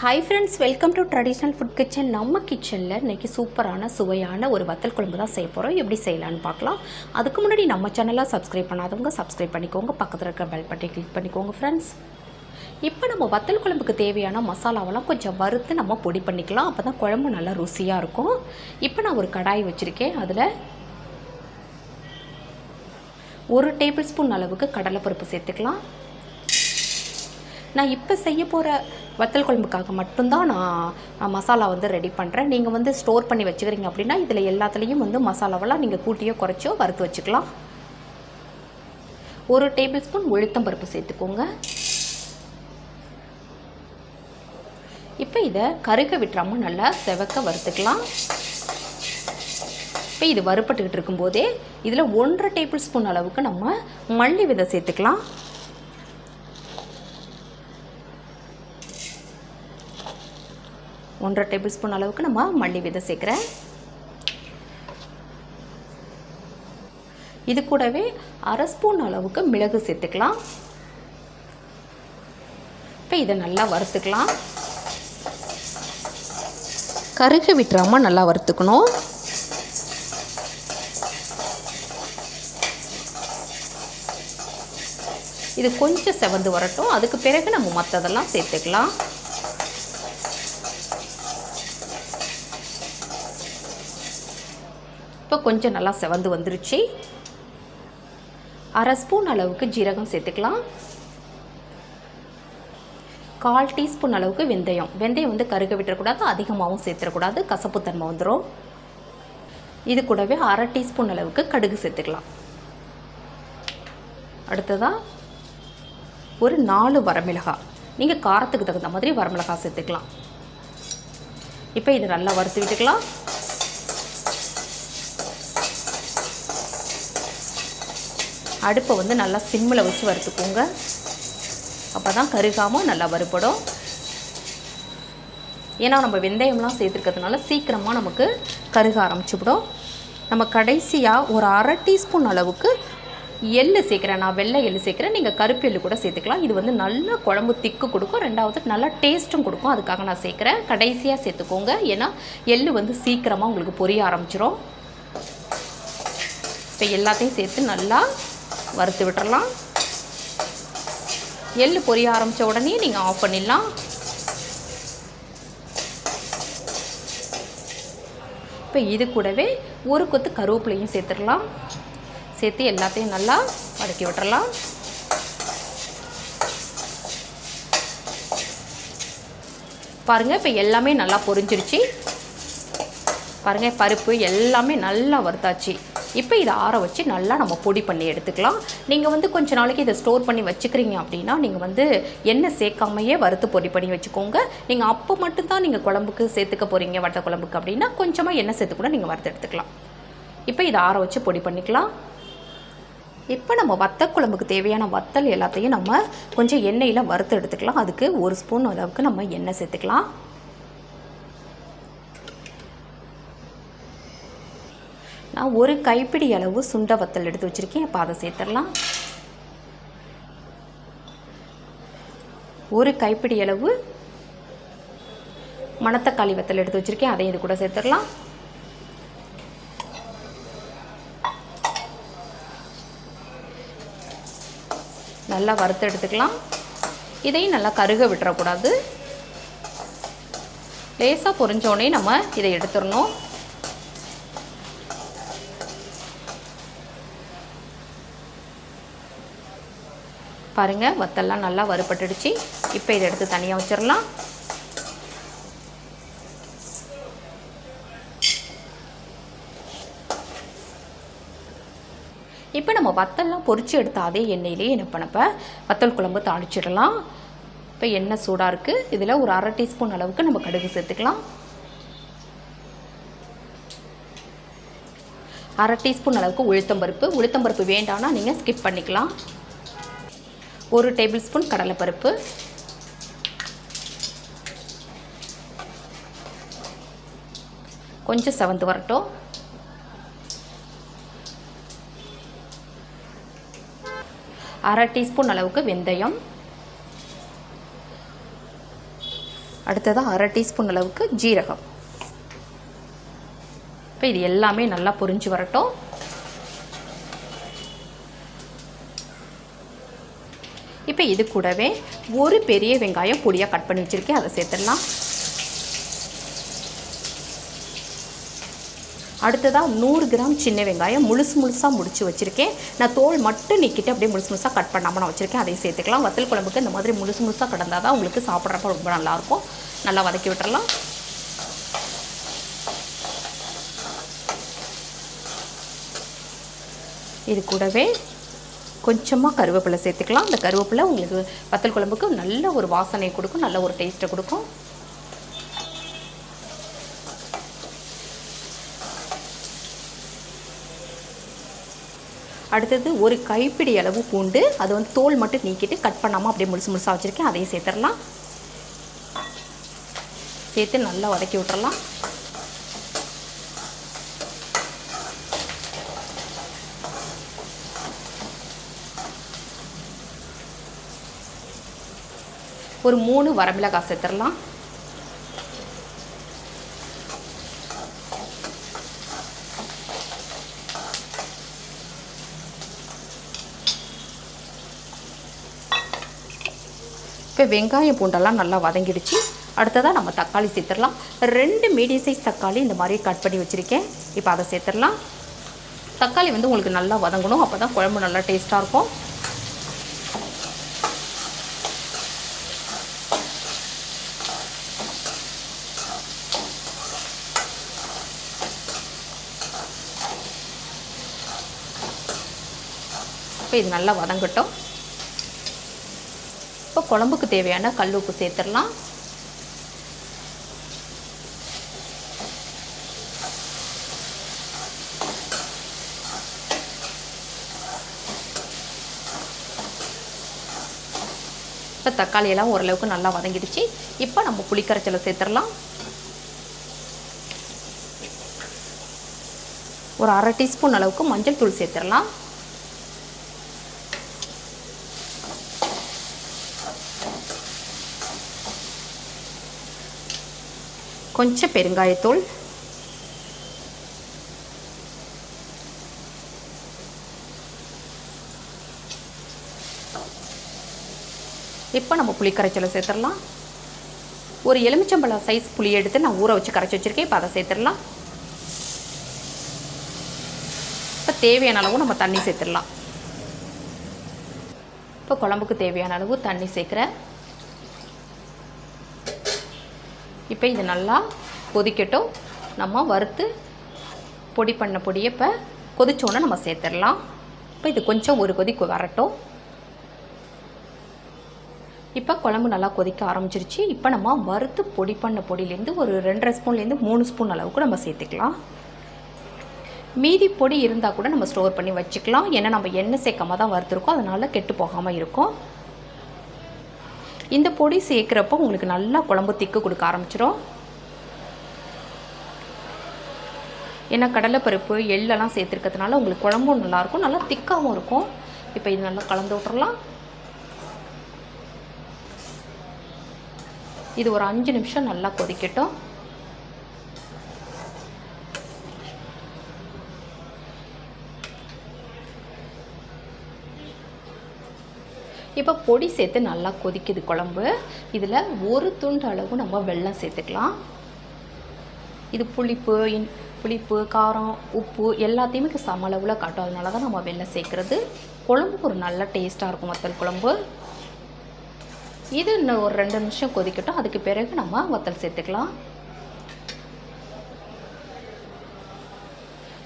Hi friends welcome to traditional food kitchen நம்ம கிச்சனில் இன்றைக்கி சூப்பரான சுவையான ஒரு வத்தல் குழம்பு தான் செய்ய போகிறோம் எப்படி செய்யலான்னு பார்க்கலாம். அதுக்கு முன்னாடி நம்ம சேனலாக சப்ஸ்கிரைப் பண்ணாதவங்க சப்ஸ்கிரைப் பண்ணிக்கோங்க. பக்கத்தில் இருக்கிற பெல் பட்டை கிளிக் பண்ணிக்கோங்க ஃப்ரெண்ட்ஸ் இப்போ நம்ம வத்தல் குழம்புக்கு தேவையான மசாலாவெல்லாம் கொஞ்சம் வறுத்து நம்ம பொடி பண்ணிக்கலாம். அப்போ தான் குழம்பு நல்லா ருசியாக இருக்கும். இப்போ நான் ஒரு கடாய் வச்சுருக்கேன். அதில் ஒரு டேபிள் ஸ்பூன் அளவுக்கு கடலைப்பருப்பு சேர்த்துக்கலாம். நான் இப்போ செய்ய போகிற வத்தல் குழம்புக்காக மட்டும்தான் நான் மசாலா வந்து ரெடி பண்ணுறேன் நீங்கள் வந்து ஸ்டோர் பண்ணி வச்சுக்கிறீங்க அப்படின்னா இதில் எல்லாத்துலேயும் வந்து மசாலாவெல்லாம் நீங்கள் கூட்டியோ குறைச்சோ வறுத்து வச்சுக்கலாம். ஒரு டேபிள் ஸ்பூன் உளுத்தம் பருப்பு சேர்த்துக்கோங்க. இப்போ இதை கருக்க விட்டுறாமல் நல்லா செவக்க வறுத்துக்கலாம். இப்போ இது வறுப்பட்டுக்கிட்டு இருக்கும்போதே இதில் ஒன்றரை டேபிள் ஸ்பூன் அளவுக்கு நம்ம மல்லி விதை சேர்த்துக்கலாம். ஒன்றரை டேபிள் ஸ்பூன் அளவுக்கு நம்ம மல்லி விதை சேர்க்குறேன். இது கூடவே அரை ஸ்பூன் அளவுக்கு மிளகு சேர்த்துக்கலாம். இப்போ இதை நல்லா வறுத்துக்கலாம். கருக விட்டுறாமல் நல்லா வறுத்துக்கணும். இது கொஞ்சம் செவந்து வரட்டும். அதுக்கு பிறகு நம்ம மற்றதெல்லாம் சேர்த்துக்கலாம். இப்போ கொஞ்சம் நல்லா செவந்து வந்துருச்சு. அரை ஸ்பூன் அளவுக்கு ஜீரகம் சேர்த்துக்கலாம். கால் டீஸ்பூன் அளவுக்கு வெந்தயம். வெந்தயம் வந்து கருக விட்டுறக்கூடாது அதிகமாகவும் சேர்த்துடக்கூடாது கசப்புத்தன்மை வந்துடும் இது கூடவே அரை டீஸ்பூன் அளவுக்கு கடுகு சேர்த்துக்கலாம். அடுத்ததாக ஒரு நாலு வரமிளகாய். நீங்கள் காரத்துக்கு தகுந்த மாதிரி வரமிளகாய் சேர்த்துக்கலாம். இப்போ இது நல்லா வறுத்து விட்டுக்கலாம். அடுப்பை வந்து நல்லா சிம்மில் வச்சு வறுத்துக்கோங்க. அப்போ தான் கருகாமல் நல்லா வறுபடும். ஏன்னா நம்ம வெந்தயம்லாம் சேர்த்துருக்கிறதுனால சீக்கிரமாக நமக்கு கருக ஆரம்பிச்சுவிடும். நம்ம கடைசியாக ஒரு அரை டீஸ்பூன் அளவுக்கு எள்ளு சேர்க்குறேன். நான் வெள்ளை எள்ளு சேர்க்குறேன். நீங்கள் கருப்பு எள்ளு கூட சேர்த்துக்கலாம். இது வந்து நல்ல குழம்பு திக்கு கொடுக்கும். ரெண்டாவது நல்லா டேஸ்ட்டும் கொடுக்கும். அதுக்காக நான் சேர்க்குறேன். கடைசியாக சேர்த்துக்கோங்க. ஏன்னா எள்ளு வந்து சீக்கிரமாக உங்களுக்கு பொரிய ஆரம்பிச்சிடும் இப்போ எல்லாத்தையும் சேர்த்து நல்லா வறுத்து விட்டுறலாம். எள் பொரிய ஆரம்பித்த உடனே நீங்கள் ஆஃப் பண்ணிடலாம். இப்போ இது கூடவே ஒரு கொத்து கருவேப்பிலையும் சேர்த்துடலாம். சேர்த்து எல்லாத்தையும் நல்லா வதக்கி விட்டுறலாம். பாருங்கள் இப்போ எல்லாமே நல்லா பொரிஞ்சிருச்சு. பாருங்கள் பருப்பு எல்லாமே நல்லா வறுத்தாச்சு. இப்போ இதை ஆற வச்சு நல்லா நம்ம பொடி பண்ணி எடுத்துக்கலாம். நீங்கள் வந்து கொஞ்ச நாளைக்கு இதை ஸ்டோர் பண்ணி வச்சுக்கிறீங்க அப்படின்னா நீங்கள் வந்து எண்ணெய் சேர்க்காமையே வறுத்து பொடி பண்ணி வச்சுக்கோங்க. நீங்கள் அப்போ மட்டும்தான் நீங்கள் குழம்புக்கு சேர்த்துக்க போகிறீங்க வட்ட குழம்புக்கு அப்படின்னா கொஞ்சமாக எண்ணெய் சேர்த்து கூட நீங்கள் வறுத்து எடுத்துக்கலாம். இப்போ இதை ஆற வச்சு பொடி பண்ணிக்கலாம். இப்போ நம்ம வத்த குழம்புக்கு தேவையான வத்தல் எல்லாத்தையும் நம்ம கொஞ்சம் எண்ணெயில் வறுத்து எடுத்துக்கலாம். அதுக்கு ஒரு ஸ்பூன் அளவுக்கு நம்ம எண்ணெய் சேர்த்துக்கலாம். நான் ஒரு கைப்பிடி அளவு சுண்ட வத்தல் எடுத்து வச்சுருக்கேன். இப்போ அதை சேர்த்துடலாம். ஒரு கைப்பிடி அளவு மணத்தக்காளி வத்தல் எடுத்து வச்சுருக்கேன். அதையும் இது கூட சேர்த்துடலாம். நல்லா வறுத்து எடுத்துக்கலாம். இதையும் நல்லா கருக விட்டுறக்கூடாது. லேசாக பொறிஞ்சோடனே நம்ம இதை எடுத்துடணும். பாருங்கள் வத்தெல்லாம் நல்லா வறுபட்டுடுச்சு. இப்போ இதை எடுத்து தனியாக வச்சிடலாம் இப்போ நம்ம வத்தல்லாம் பொறிச்சு எடுத்த அதே எண்ணெயிலே என்ன பண்ணப்போ வத்தல் குழம்பு தாளிச்சிடலாம். இப்போ எண்ணெய் சூடாக இருக்குது இதில் ஒரு அரை டீஸ்பூன் அளவுக்கு நம்ம கடுகு சேர்த்துக்கலாம். அரை டீஸ்பூன் அளவுக்கு உளுத்தம்பருப்பு. உளுத்தம்பருப்பு வேண்டாம்னா நீங்கள் ஸ்கிப் பண்ணிக்கலாம். ஒரு டேபிள் ஸ்பூன் கடலைப்பருப்பு. கொஞ்சம் செவந்து வரட்டும். அரை டீஸ்பூன் அளவுக்கு வெந்தயம். அடுத்ததாக அரை டீஸ்பூன் அளவுக்கு ஜீரகம். இப்போ இது எல்லாமே நல்லா பொரிஞ்சு வரட்டும். இப்போ இது கூடவே ஒரு பெரிய வெங்காயம் பொடியாக கட் பண்ணி வச்சுருக்கேன். அதை சேர்த்துடலாம். அடுத்ததாக நூறு கிராம் சின்ன வெங்காயம் முழுசு முழுசாக முடிச்சு வச்சுருக்கேன். நான் தோல் மட்டும் நீக்கிட்டு அப்படியே முழுசு முழுசாக கட் பண்ணாமல் நான் வச்சுருக்கேன். அதையும் சேர்த்துக்கலாம். வத்தல் குழம்புக்கு இந்த மாதிரி முழுசு முழுசாக கடந்தால் தான் உங்களுக்கு சாப்பிட்றப்ப ரொம்ப நல்லாயிருக்கும் நல்லா வதக்கி விட்டுறலாம். இது கூடவே கொஞ்சமாக கருவேப்பிலை சேர்த்துக்கலாம். அந்த கருவேப்பிலை உங்களுக்கு வத்தல் குழம்புக்கு நல்ல ஒரு வாசனை கொடுக்கும் நல்ல ஒரு டேஸ்ட்டை கொடுக்கும். அடுத்தது ஒரு கைப்பிடி அளவு பூண்டு. அது வந்து தோல் மட்டும் நீக்கிட்டு கட் பண்ணாமல் அப்படியே முழுசு முழுசாக வச்சுருக்கேன். அதையும் சேர்த்துடலாம். சேர்த்து நல்லா வதக்கி விட்டுறலாம். ஒரு மூணு வரமிளகாய் சேர்த்துடலாம். இப்போ வெங்காயம் பூண்டெல்லாம் நல்லா வதங்கிடுச்சு. அடுத்ததாக நம்ம தக்காளி சேர்த்துடலாம். ரெண்டு மீடியம் சைஸ் தக்காளி இந்த மாதிரி கட் பண்ணி வச்சுருக்கேன். இப்போ அதை சேர்த்துடலாம். தக்காளி வந்து உங்களுக்கு நல்லா வதங்கணும். அப்போ தான் குழம்பு நல்லா டேஸ்ட்டாக இருக்கும். இப்போ இது நல்லா வதங்கட்டும். இப்போ குழம்புக்கு தேவையான கல் உப்பு சேர்த்துடலாம். இப்போ தக்காளி எல்லாம் ஓரளவுக்கு நல்லா வதங்கிடுச்சு. இப்போ நம்ம புளிக்கரைச்சலை சேர்த்துடலாம். ஒரு அரை டீஸ்பூன் அளவுக்கு மஞ்சள் தூள் சேர்த்துடலாம். கொஞ்சம் பெருங்காயத்தூள் இப்போ நம்ம புளி கரைச்சலை சேர்த்துடலாம். ஒரு எலுமிச்சம்பழம் சைஸ் புளி எடுத்து நான் ஊற வச்சு கரைச்சி வச்சுருக்கேன். இப்போ அதை சேர்த்துடலாம். இப்போ தேவையான அளவு நம்ம தண்ணி சேர்த்துடலாம். இப்போ குழம்புக்கு தேவையான அளவு தண்ணி சேர்க்குறேன். இப்போ இது நல்லா கொதிக்கட்டும். நம்ம வறுத்து பொடி பண்ண பொடியை இப்போ கொதிச்சோன்னே நம்ம சேர்த்துடலாம். இப்போ இது கொஞ்சம் ஒரு கொதி வரட்டும். இப்போ குழம்பு நல்லா கொதிக்க ஆரம்பிச்சிருச்சு. இப்போ நம்ம வறுத்து பொடி பண்ண பொடியிலேருந்து ஒரு ரெண்டரை ஸ்பூன்லேருந்து மூணு ஸ்பூன் அளவுக்கு நம்ம சேர்த்துக்கலாம். மீதி பொடி இருந்தால் கூட நம்ம ஸ்டோர் பண்ணி வச்சுக்கலாம். ஏன்னா நம்ம எண்ணெய் சேர்க்காம தான் வறுத்துருக்கோம். அதனால் கெட்டு போகாமல் இருக்கும். இந்த பொடி சேர்க்குறப்போ உங்களுக்கு நல்லா குழம்பு திக்கு கொடுக்க ஆரம்பிச்சிடும் ஏன்னா கடலைப்பருப்பு எள்ளெல்லாம் சேர்த்துருக்கிறதுனால உங்களுக்கு குழம்பும் நல்லாயிருக்கும் நல்லா திக்காகவும் இருக்கும். இப்போ இது நல்லா கலந்து விட்றலாம் இது ஒரு அஞ்சு நிமிஷம் நல்லா கொதிக்கட்டும். இப்போ பொடி சேர்த்து நல்லா கொதிக்குது குழம்பு. இதில் ஒரு துண்டு அளவு நம்ம வெள்ளம் சேர்த்துக்கலாம். இது புளிப்பு இன் புளிப்பு காரம் உப்பு எல்லாத்தையுமே சம அளவில் காட்டும். அதனால தான் நம்ம வெள்ளம் சேர்க்குறது. குழம்புக்கு ஒரு நல்ல டேஸ்ட்டாக இருக்கும் வத்தல் குழம்பு. இது இன்னும் ஒரு ரெண்டு நிமிஷம் கொதிக்கட்டும். அதுக்கு பிறகு நம்ம வத்தல் சேர்த்துக்கலாம்.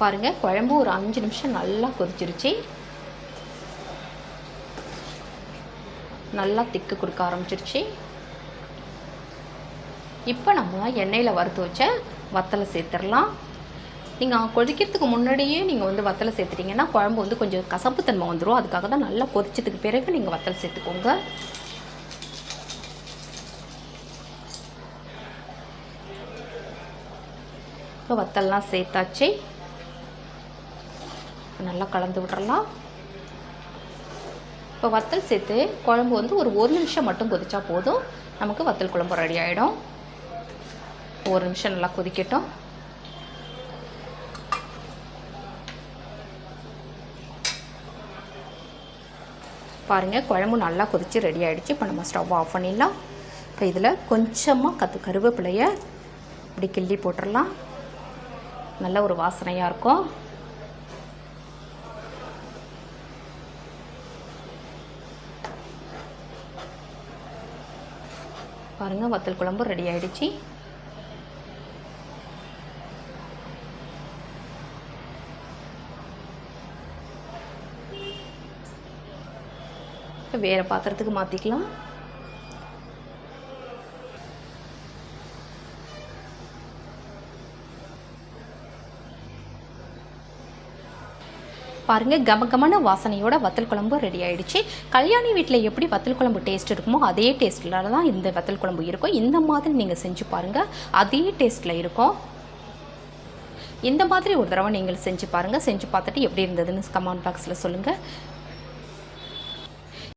பாருங்கள் குழம்பு ஒரு அஞ்சு நிமிஷம் நல்லா கொதிச்சிருச்சு. நல்லா திக்கு கொடுக்க ஆரம்பிச்சிருச்சு. இப்போ நம்ம எண்ணெயில் வறுத்து வச்ச வத்தலை சேர்த்துடலாம். நீங்கள் கொதிக்கிறதுக்கு முன்னாடியே நீங்கள் வந்து வத்தலை சேர்த்துட்டிங்கன்னா குழம்பு வந்து கொஞ்சம் கசப்புத்தன்மை வந்துடும் அதுக்காக தான் நல்லா கொதிச்சதுக்கு பிறகு நீங்கள் வத்தல் சேர்த்துக்கோங்க. இப்போ வத்தல்லாம் சேர்த்தாச்சு. நல்லா கலந்து விட்றலாம் இப்போ வத்தல் சேர்த்து குழம்பு வந்து ஒரு ஒரு நிமிஷம் மட்டும் கொதித்தா போதும். நமக்கு வத்தல் குழம்பு ரெடி ஆகிடும் ஒரு நிமிஷம் நல்லா கொதிக்கட்டும். பாருங்கள் குழம்பு நல்லா கொதித்து ரெடி ஆகிடுச்சு இப்போ நம்ம ஸ்டவ் ஆஃப் பண்ணிடலாம். இப்போ இதில் கொஞ்சமாக கத்து கருவேப்பிலையை இப்படி கிள்ளி போட்டுடலாம். நல்ல ஒரு வாசனையாக இருக்கும். பாருங்கள் வத்தல் குழம்பு ரெடி ஆகிடுச்சு இப்போ வேறு பாத்திரத்துக்கு மாற்றிக்கலாம் பாருங்கள் கம கமன வாசனையோட வத்தல் குழம்பு ரெடி ஆயிடுச்சு. கல்யாணி வீட்டில் எப்படி வத்தல் குழம்பு டேஸ்ட் இருக்குமோ அதே டேஸ்ட்டில் தான் இந்த வத்தல் குழம்பு இருக்கும். இந்த மாதிரி நீங்கள் செஞ்சு பாருங்கள் அதே டேஸ்ட்டில் இருக்கும். இந்த மாதிரி ஒரு தடவை நீங்கள் செஞ்சு பாருங்கள் செஞ்சு பார்த்துட்டு எப்படி இருந்ததுன்னு கமெண்ட் பாக்ஸில் சொல்லுங்கள்